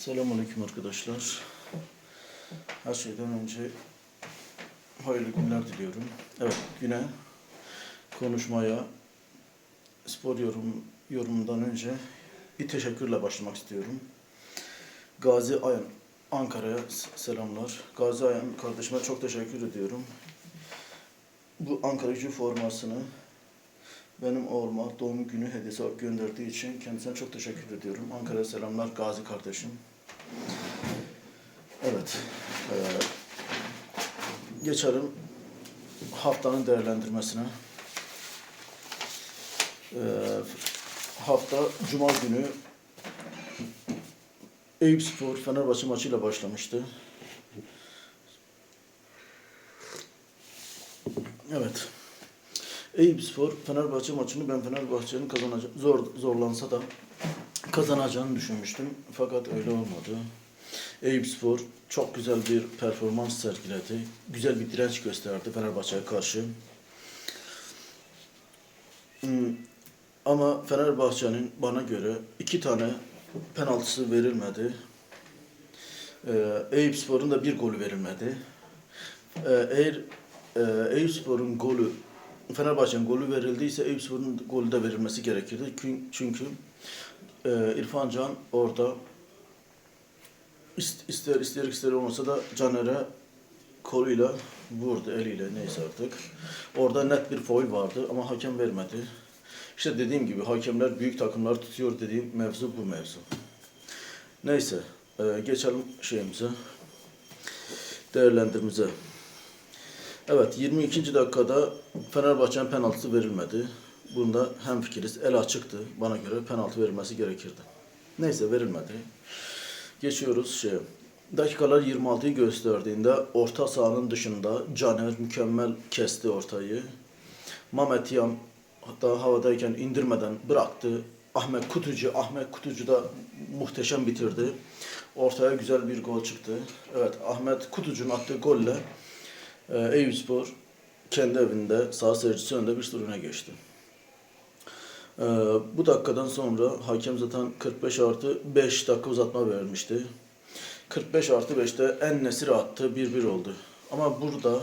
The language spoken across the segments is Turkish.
Selamünaleyküm arkadaşlar. Her şeyden önce hayırlı günler diliyorum. Evet, güne konuşmaya spor yorum yorumundan önce bir teşekkürle başlamak istiyorum. Gazi Ayan Ankara'ya selamlar. Gazi Ayan kardeşime çok teşekkür ediyorum. Bu Ankara gücü formasını benim oğluma doğum günü hediyesi gönderdiği için kendisine çok teşekkür ediyorum. Ankara'ya selamlar Gazi kardeşim. Evet. eee, geçelim haftanın değerlendirmesine. Eee, hafta Cuma günü Eyüp Spor Fenerbahçe maçıyla başlamıştı. Evet. Eyüp Spor Fenerbahçe maçını ben Fenerbahçe'nin kazanacak zor zorlansa da kazanacağını düşünmüştüm. Fakat öyle olmadı. Eyüp Spor çok güzel bir performans sergiledi. Güzel bir direnç gösterdi Fenerbahçe'ye karşı. Hmm, Ama Fenerbahçe'nin bana göre iki tane penaltısı verilmedi. Ee, Eyüp Spor'un da bir golü verilmedi. Ee, Eğer e, Eyüp Spor'un golü Fenerbahçe'nin golü verildiyse Eyüp Spor'un golü de verilmesi gerekirdi. Çünkü e, İrfan Can orada ist- ister ister ister olmasa da Caner'e koluyla vurdu eliyle neyse artık. Orada net bir foul vardı ama hakem vermedi. İşte dediğim gibi hakemler büyük takımlar tutuyor dediğim mevzu bu mevzu. Neyse e, geçelim şeyimize değerlendirimize. Evet 22. dakikada Fenerbahçe'nin penaltısı verilmedi. Bunda hemfikiriz. El açıktı. Bana göre penaltı verilmesi gerekirdi. Neyse verilmedi. Geçiyoruz şeye. Dakikalar 26'yı gösterdiğinde orta sahanın dışında Caner mükemmel kesti ortayı. Mehmet Yan hatta havadayken indirmeden bıraktı. Ahmet Kutucu, Ahmet Kutucu da muhteşem bitirdi. Ortaya güzel bir gol çıktı. Evet Ahmet Kutucu'nun attığı golle e, Eyüpspor kendi evinde sağ seyircisi önünde bir sıfır öne geçti. Ee, bu dakikadan sonra hakem zaten 45 artı 5 dakika uzatma vermişti. 45 artı 5'te en nesir attı 1-1 oldu. Ama burada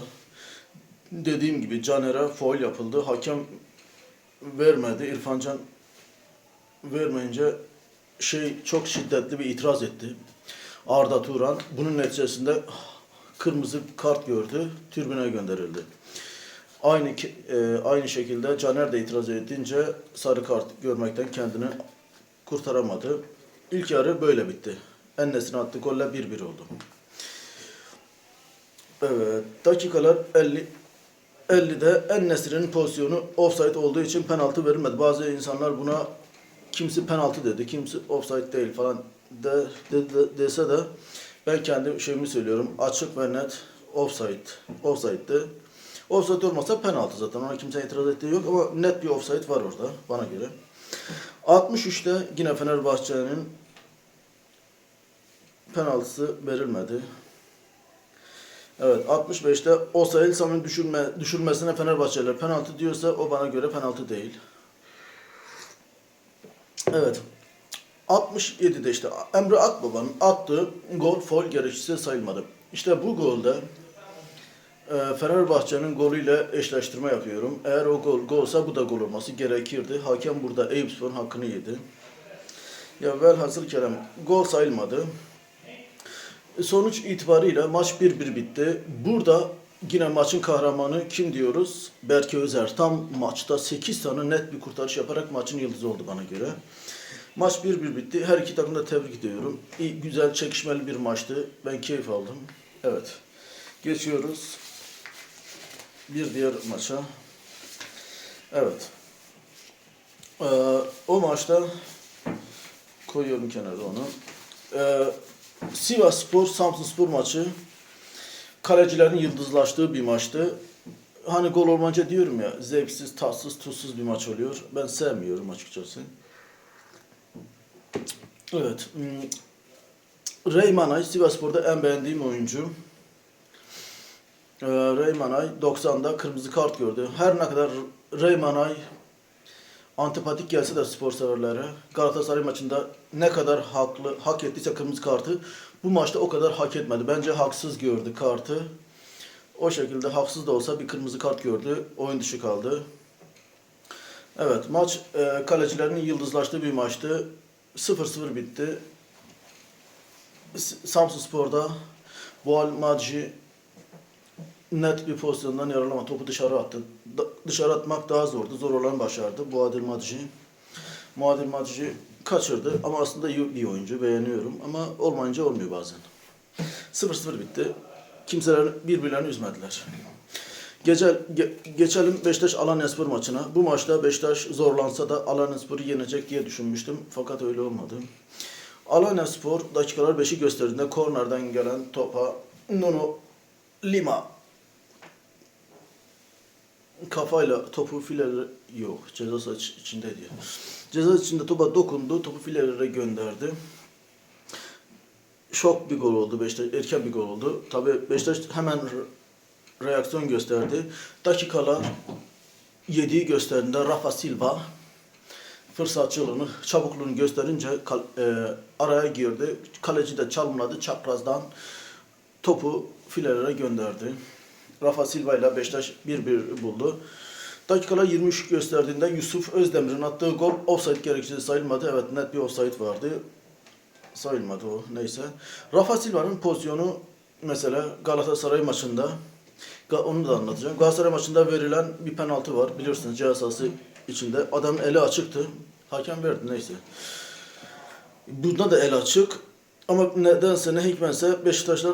dediğim gibi Caner'e foul yapıldı. Hakem vermedi. İrfan Can vermeyince şey çok şiddetli bir itiraz etti. Arda Turan bunun neticesinde kırmızı kart gördü. Tribüne gönderildi. Aynı e, aynı şekilde Caner de itiraz edince sarı kart görmekten kendini kurtaramadı. İlk yarı böyle bitti. Ennes'in attığı golle 1-1 oldu. Evet, dakikalar 50 50'de Ennes'in pozisyonu offside olduğu için penaltı verilmedi. Bazı insanlar buna kimisi penaltı dedi, kimisi offside değil falan de, de- de- dese de ben kendi şeyimi söylüyorum. Açık ve net offside. Offside'di. Offside olmasa penaltı zaten. Ona kimse itiraz ettiği yok ama net bir offside var orada bana göre. 63'te yine Fenerbahçe'nin penaltısı verilmedi. Evet 65'te Osayi Sam'ın düşürme, düşürmesine Fenerbahçeliler penaltı diyorsa o bana göre penaltı değil. Evet. 67'de işte Emre Akbaba'nın attığı gol foul gerekçesi sayılmadı. İşte bu golde Fenerbahçe'nin golüyle eşleştirme yapıyorum. Eğer o gol golsa bu da gol olması gerekirdi. Hakem burada Eyüpspor'un hakkını yedi. Ya velhasıl kelam gol sayılmadı. Sonuç itibariyle maç 1-1 bitti. Burada yine maçın kahramanı kim diyoruz? Berke Özer. Tam maçta 8 tane net bir kurtarış yaparak maçın yıldızı oldu bana göre. Maç 1-1 bitti. Her iki takımı da tebrik ediyorum. İyi, güzel, çekişmeli bir maçtı. Ben keyif aldım. Evet. Geçiyoruz. Bir diğer maça. Evet. Ee, o maçta koyuyorum kenara onu. Ee, Sivas Spor, Samsun Spor maçı kalecilerin yıldızlaştığı bir maçtı. Hani gol olmayınca diyorum ya zevksiz, tatsız, tuzsuz bir maç oluyor. Ben sevmiyorum açıkçası. Evet. hmm, Reymanay Sivasspor'da en beğendiğim oyuncu. Ee, Reymanay 90'da kırmızı kart gördü. Her ne kadar Reymanay antipatik gelse de spor severlere Galatasaray maçında ne kadar haklı hak ettiyse kırmızı kartı bu maçta o kadar hak etmedi. Bence haksız gördü kartı. O şekilde haksız da olsa bir kırmızı kart gördü. Oyun dışı kaldı. Evet maç e, kalecilerinin yıldızlaştığı bir maçtı. 0-0 bitti. Samsun Spor'da Boğal Madji net bir pozisyondan yararlanma. Topu dışarı attı. Da- dışarı atmak daha zordu. Zor olan başardı. Boğadil Madji. Muadil Madji kaçırdı ama aslında iyi bir oyuncu. Beğeniyorum ama olmayınca olmuyor bazen. 0-0 bitti. Kimseler birbirlerini üzmediler. Gece, ge- geçelim Beşiktaş Alanyaspor maçına. Bu maçta Beşiktaş zorlansa da Alanyaspor'u yenecek diye düşünmüştüm. Fakat öyle olmadı. Alanyaspor dakikalar 5'i gösterdiğinde kornerden gelen topa Nuno Lima kafayla topu filelere yok ceza içinde diyor. Ceza içinde topa dokundu, topu filelere gönderdi. Şok bir gol oldu Beşiktaş, erken bir gol oldu. Tabii Beşiktaş hemen re- reaksiyon gösterdi. Dakikalar 7'yi gösterdiğinde Rafa Silva fırsatçılığını, çabukluğunu gösterince e, araya girdi. Kaleci de çalımladı çaprazdan topu filelere gönderdi. Rafa Silva ile Beşiktaş 1-1 buldu. Dakikalar 23 gösterdiğinde Yusuf Özdemir'in attığı gol offside gerekçesi sayılmadı. Evet net bir offside vardı. Sayılmadı o neyse. Rafa Silva'nın pozisyonu mesela Galatasaray maçında onu da anlatacağım. Galatasaray maçında verilen bir penaltı var. Bilirsiniz ceza sahası içinde. Adamın eli açıktı. Hakem verdi neyse. Bunda da el açık. Ama nedense ne hikmetse Beşiktaşlar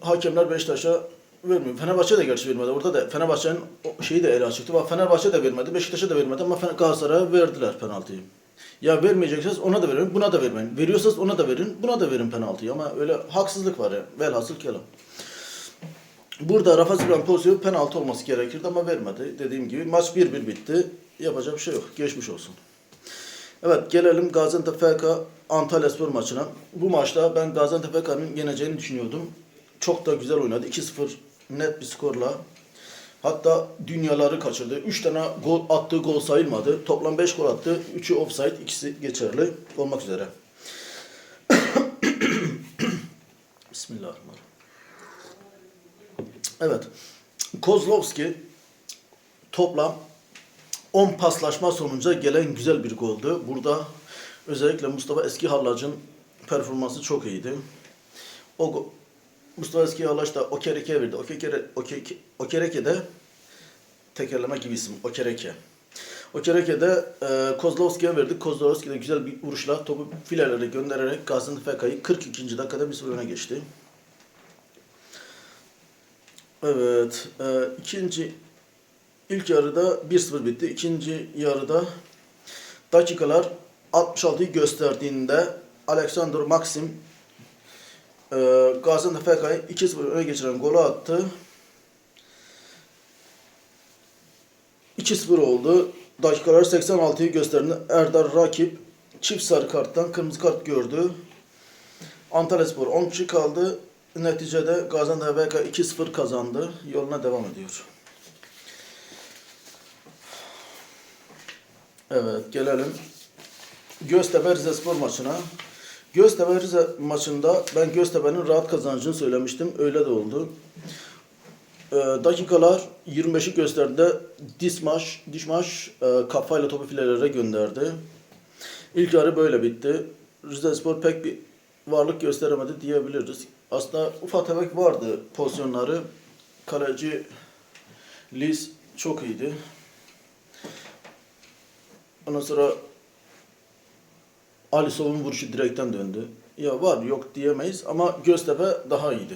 hakemler Beşiktaş'a vermiyor. Fenerbahçe de gerçi vermedi. Orada da Fenerbahçe'nin şeyi de eli açıktı. Bak Fenerbahçe de vermedi. Beşiktaş'a da vermedi ama Galatasaray'a verdiler penaltıyı. Ya vermeyecekseniz ona da verin, buna da vermeyin. Veriyorsanız ona da verin, buna da verin penaltıyı. Ama öyle haksızlık var ya. Velhasıl kelam. Burada Rafa Silva'nın pozisyonu penaltı olması gerekirdi ama vermedi. Dediğim gibi maç 1-1 bitti. Yapacak bir şey yok. Geçmiş olsun. Evet gelelim Gaziantep FK Antalya Spor maçına. Bu maçta ben Gaziantep FK'nın yeneceğini düşünüyordum. Çok da güzel oynadı. 2-0 net bir skorla. Hatta dünyaları kaçırdı. 3 tane gol attığı gol sayılmadı. Toplam 5 gol attı. 3'ü offside, ikisi geçerli olmak üzere. Bismillahirrahmanirrahim. Evet. Kozlovski toplam 10 paslaşma sonucu gelen güzel bir goldü. Burada özellikle Mustafa Eski Hallac'ın performansı çok iyiydi. O Mustafa Eski Hallaç da Okereke verdi. Okereke, Okereke, Okereke de tekerleme gibi isim. Okereke. Okereke de e, Kozlovski'ye verdi. Kozlovski de güzel bir vuruşla topu filelere göndererek Gaziantep FK'yı 42. dakikada bir sıfır öne geçti. Evet. E, ikinci ilk yarıda 1-0 bitti. İkinci yarıda dakikalar 66'yı gösterdiğinde Alexander Maxim e, Gaziantep FK'yı 2-0 öne geçiren golü attı. 2-0 oldu. Dakikalar 86'yı gösterdiğinde Erdar Rakip çift sarı karttan kırmızı kart gördü. Antalyaspor 10 kişi kaldı. Neticede Gaziantep BK 2-0 kazandı. Yoluna devam ediyor. Evet gelelim Göztepe Rizespor maçına. Göztepe Rize maçında ben Göztepe'nin rahat kazanacağını söylemiştim. Öyle de oldu. Ee, dakikalar 25'i gösterdi. Dismaş, Dişmaş e, kafayla topu filelere gönderdi. İlk yarı böyle bitti. Rizespor pek bir varlık gösteremedi diyebiliriz. Aslında ufak tefek vardı pozisyonları. Kaleci Liz çok iyiydi. Ondan sonra Alisov'un vuruşu direkten döndü. Ya var yok diyemeyiz ama Göztepe daha iyiydi.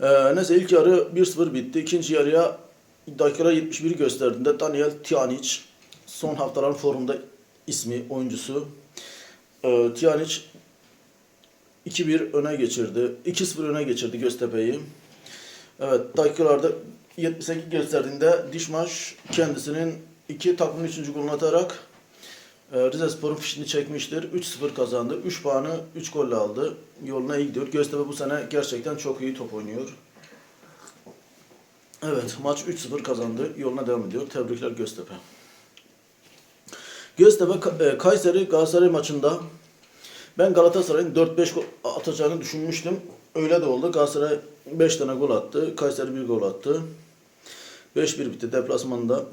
Ee, neyse ilk yarı 1-0 bitti. İkinci yarıya dakikalar 71 gösterdiğinde Daniel Tjanic son haftaların formunda ismi oyuncusu. Ee, Tjanic 2-1 öne geçirdi. 2-0 öne geçirdi Göztepe'yi. Evet dakikalarda 78 gösterdiğinde Dişmaş kendisinin iki takımın üçüncü golünü atarak e, Rizespor'un fişini çekmiştir. 3-0 kazandı. 3 puanı 3 golle aldı. Yoluna iyi gidiyor. Göztepe bu sene gerçekten çok iyi top oynuyor. Evet maç 3-0 kazandı. Yoluna devam ediyor. Tebrikler Göztepe. Göztepe e, Kayseri Galatasaray maçında ben Galatasaray'ın 4-5 gol atacağını düşünmüştüm. Öyle de oldu. Galatasaray 5 tane gol attı. Kayseri 1 gol attı. 5-1 bitti deplasmanda.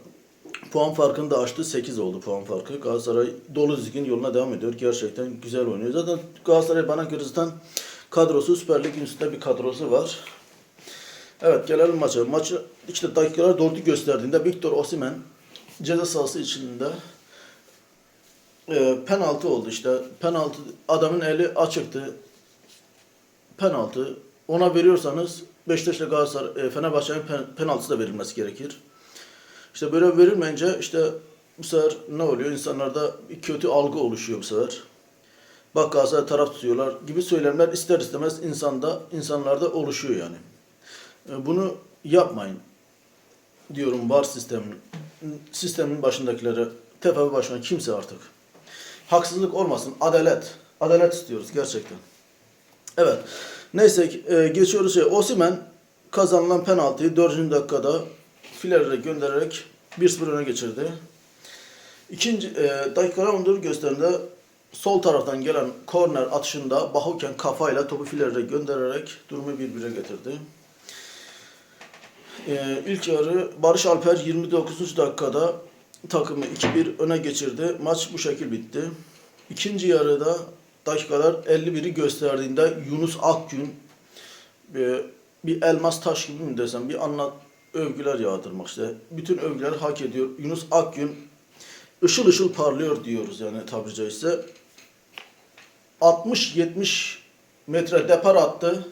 Puan farkını da açtı. 8 oldu puan farkı. Galatasaray dolu dizgin yoluna devam ediyor. Gerçekten güzel oynuyor. Zaten Galatasaray bana göre zaten kadrosu Süper Lig'in üstünde bir kadrosu var. Evet gelelim maça. Maçı işte dakikalar doğru gösterdiğinde Victor Osimhen ceza sahası içinde e, penaltı oldu işte. Penaltı adamın eli açıktı. Penaltı. Ona veriyorsanız Beşiktaş'la Galatasaray e, Fenerbahçe'nin pen, penaltısı da verilmesi gerekir. İşte böyle verilmeyince işte bu sefer ne oluyor? İnsanlarda kötü algı oluşuyor bu sefer. Bak Galatasaray taraf tutuyorlar gibi söylemler ister istemez insanda insanlarda oluşuyor yani. E, Bunu yapmayın diyorum var sistemin sistemin başındakilere TFF başına kimse artık. Haksızlık olmasın. Adalet. Adalet istiyoruz gerçekten. Evet. Neyse e, geçiyoruz şey. Osimhen kazanılan penaltıyı 4. dakikada filelere göndererek 1-0 öne geçirdi. İkinci e, dakikalar 14 gösterinde sol taraftan gelen korner atışında Bahuken kafayla topu filelere göndererek durumu 1-1'e getirdi. Ee, ilk yarı Barış Alper 29. dakikada takımı 2-1 öne geçirdi. Maç bu şekil bitti. İkinci yarıda dakikalar 51'i gösterdiğinde Yunus Akgün e, bir elmas taş gibi mi desem bir anlat övgüler yağdırmak işte. Bütün övgüler hak ediyor. Yunus Akgün ışıl ışıl parlıyor diyoruz yani tabiri caizse. 60-70 metre depar attı.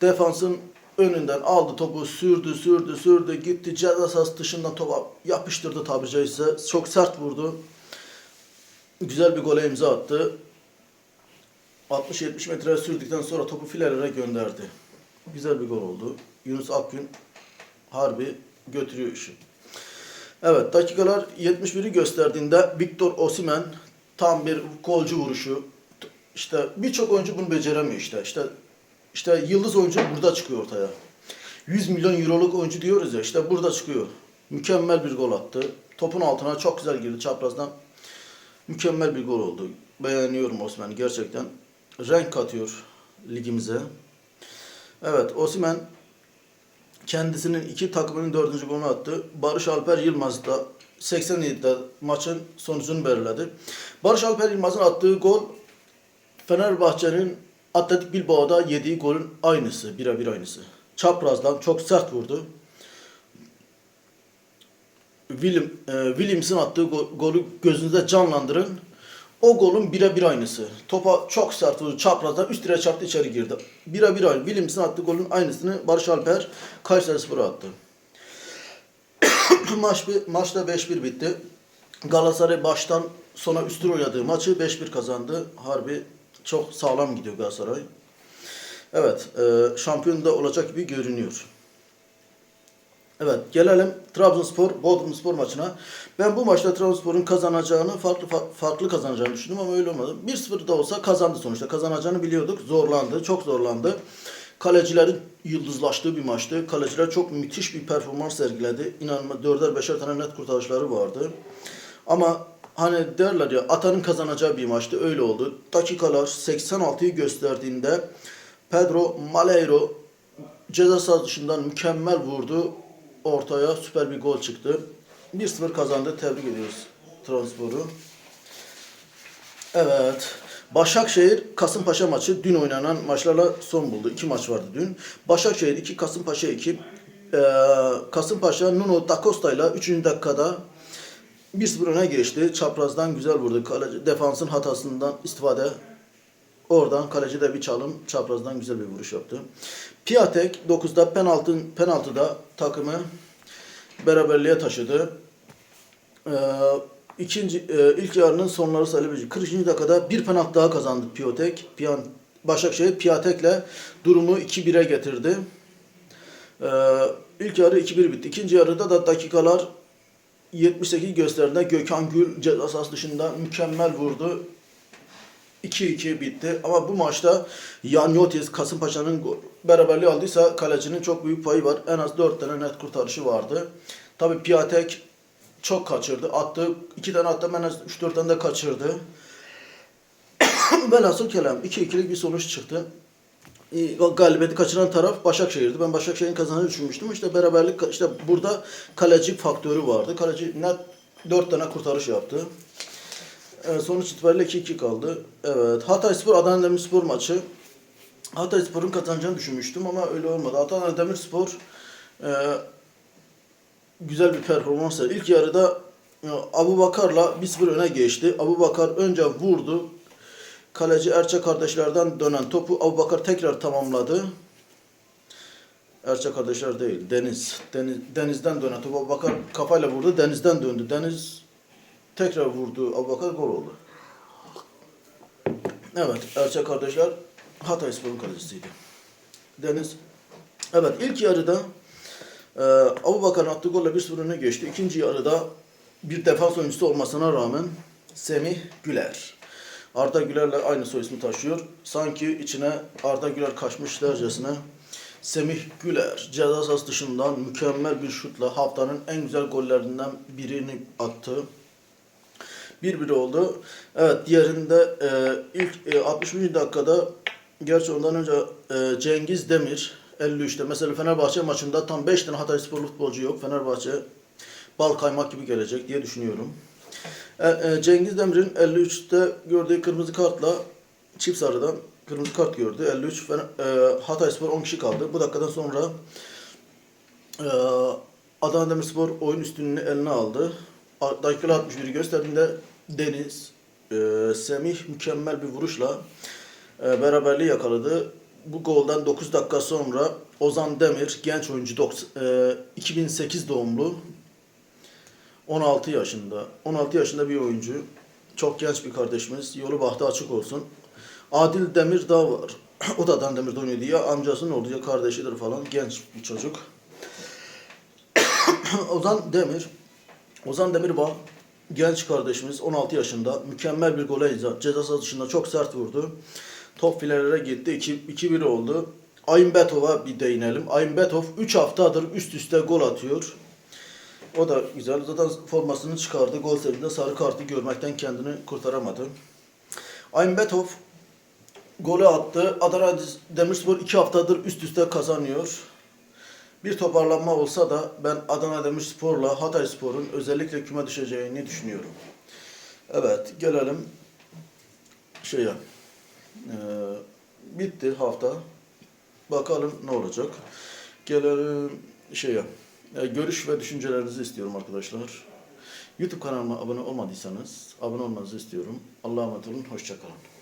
Defansın önünden aldı topu sürdü sürdü sürdü gitti ceza sahası dışından topa yapıştırdı tabiri caizse. Çok sert vurdu. Güzel bir gole imza attı. 60-70 metre sürdükten sonra topu filelere gönderdi. Güzel bir gol oldu. Yunus Akgün harbi götürüyor işi. Evet dakikalar 71'i gösterdiğinde Victor Osimhen tam bir golcü vuruşu. İşte birçok oyuncu bunu beceremiyor işte. İşte işte yıldız oyuncu burada çıkıyor ortaya. 100 milyon euroluk oyuncu diyoruz ya işte burada çıkıyor. Mükemmel bir gol attı. Topun altına çok güzel girdi çaprazdan. Mükemmel bir gol oldu. Beğeniyorum Osimhen'i gerçekten. Renk katıyor ligimize. Evet Osimhen kendisinin iki takımının dördüncü golünü attı. Barış Alper Yılmaz da 87'de maçın sonucunu belirledi. Barış Alper Yılmaz'ın attığı gol Fenerbahçe'nin Atletik Bilbao'da yediği golün aynısı, birebir aynısı. Çaprazdan çok sert vurdu. William, e, Williams'ın attığı go- golü gözünüzde canlandırın. O golün birebir aynısı. Topa çok sert vurdu. Çaprazdan üst direğe çarptı içeri girdi. Birebir aynı. Williams'ın attığı golün aynısını Barış Alper Kayserispor'a attı. Maç bir, maçta 5-1 bitti. Galatasaray baştan sona üstün oynadığı maçı 5-1 kazandı. Harbi çok sağlam gidiyor Galatasaray. Evet, e, şampiyon da olacak gibi görünüyor. Evet, gelelim Trabzonspor Bodrumspor maçına. Ben bu maçta Trabzonspor'un kazanacağını, farklı fa- farklı kazanacağını düşündüm ama öyle olmadı. 1-0 da olsa kazandı sonuçta. Kazanacağını biliyorduk. Zorlandı, çok zorlandı. Kalecilerin yıldızlaştığı bir maçtı. Kaleciler çok müthiş bir performans sergiledi. İnanılmaz 4'er 5'er tane net kurtarışları vardı. Ama hani derler ya atanın kazanacağı bir maçtı. Öyle oldu. Dakikalar 86'yı gösterdiğinde Pedro Maleiro ceza sahası mükemmel vurdu. Ortaya süper bir gol çıktı. 1-0 kazandı. Tebrik ediyoruz Trabzonspor'u. Evet. Başakşehir Kasımpaşa maçı dün oynanan maçlarla son buldu. İki maç vardı dün. Başakşehir 2, Kasımpaşa 2. Ee, Kasımpaşa Nuno Da Costa ile 3. dakikada 1-0 öne geçti. Çaprazdan güzel vurdu. Defansın hatasından istifade. Oradan kaleci de bir çalım çaprazdan güzel bir vuruş yaptı. Piatek 9'da penaltı, penaltıda takımı beraberliğe taşıdı. Ee, ikinci e, ilk yarının sonları sayılabilecek. 40. dakikada bir penaltı daha kazandı Piatek. Piyan, Başakşehir Piatek'le durumu 2-1'e getirdi. Ee, ilk yarı 2-1 bitti. İkinci yarıda da dakikalar 78 gösterdiğinde Gökhan Gül ceza dışında mükemmel vurdu. 2-2 bitti. Ama bu maçta Yanyotis Kasımpaşa'nın go- beraberliği aldıysa kalecinin çok büyük payı var. En az 4 tane net kurtarışı vardı. Tabii Piatek çok kaçırdı. Attı. iki tane attı. Ben 3-4 tane de kaçırdı. Velhasıl kelam 2-2'lik bir sonuç çıktı. Galibiyeti kaçıran taraf Başakşehir'di. Ben Başakşehir'in kazandığını düşünmüştüm. İşte beraberlik işte burada kaleci faktörü vardı. Kaleci net 4 tane kurtarış yaptı. E, sonuç itibariyle 2-2 kaldı. Evet. Hatayspor Adana Demirspor maçı. Hatayspor'un kazanacağını düşünmüştüm ama öyle olmadı. Adana Demirspor e, güzel bir performans sergiledi. İlk yarıda e, Abu Bakar'la 1-0 öne geçti. Abu Bakar önce vurdu. Kaleci Erçe kardeşlerden dönen topu Abu Bakar tekrar tamamladı. Erçe kardeşler değil, Deniz. Deniz denizden dönen topu Abu Bakar kafayla vurdu. Denizden döndü. Deniz tekrar vurdu. Abu Bakar gol oldu. Evet, Erçe kardeşler Hatayspor'un kalecisiydi. Deniz. Evet, ilk yarıda e, Abu Bakar'ın attığı golle 1-0 öne geçti. İkinci yarıda bir defans oyuncusu olmasına rağmen Semih Güler. Arda Güler'le aynı soy ismi taşıyor. Sanki içine Arda Güler kaçmışlarcasına Semih Güler ceza sahası dışından mükemmel bir şutla haftanın en güzel gollerinden birini attı. 1-1 oldu. Evet diğerinde e, ilk e, 61. dakikada gerçi ondan önce e, Cengiz Demir 53'te mesela Fenerbahçe maçında tam 5 tane Hataysporlu futbolcu yok. Fenerbahçe bal kaymak gibi gelecek diye düşünüyorum. E, e, Cengiz Demir'in 53'te gördüğü kırmızı kartla çift sarıdan kırmızı kart gördü. 53 Fener, e, Hatayspor 10 kişi kaldı. Bu dakikadan sonra e, Adana Demirspor oyun üstünlüğünü eline aldı. Dakika 61'i gösterdiğinde Deniz, e, Semih mükemmel bir vuruşla e, beraberliği yakaladı. Bu golden 9 dakika sonra Ozan Demir, genç oyuncu, doks- e, 2008 doğumlu, 16 yaşında. 16 yaşında bir oyuncu. Çok genç bir kardeşimiz. Yolu bahtı açık olsun. Adil Demirdağ var. o da Adana Demir'de oynuyordu. Ya amcasının oğlu ya kardeşidir falan. Genç bir çocuk. Ozan Demir. Ozan Demirbağ genç kardeşimiz 16 yaşında mükemmel bir gole. Ceza sahası dışında çok sert vurdu. Top filelere gitti. 2 2-1 oldu. Aymbetova bir değinelim. Aymbetov 3 haftadır üst üste gol atıyor. O da güzel. Zaten formasını çıkardı. Gol sevinçinde sarı kartı görmekten kendini kurtaramadı. Aymbetov golü attı. Adana Demirspor 2 haftadır üst üste kazanıyor. Bir toparlanma olsa da ben Adana Demirspor'la Hatayspor'un özellikle küme düşeceğini düşünüyorum. Evet, gelelim şeye. Ee, bitti hafta. Bakalım ne olacak. Gelelim şeye. Ee, görüş ve düşüncelerinizi istiyorum arkadaşlar. YouTube kanalıma abone olmadıysanız abone olmanızı istiyorum. Allah'a emanet olun. Hoşçakalın.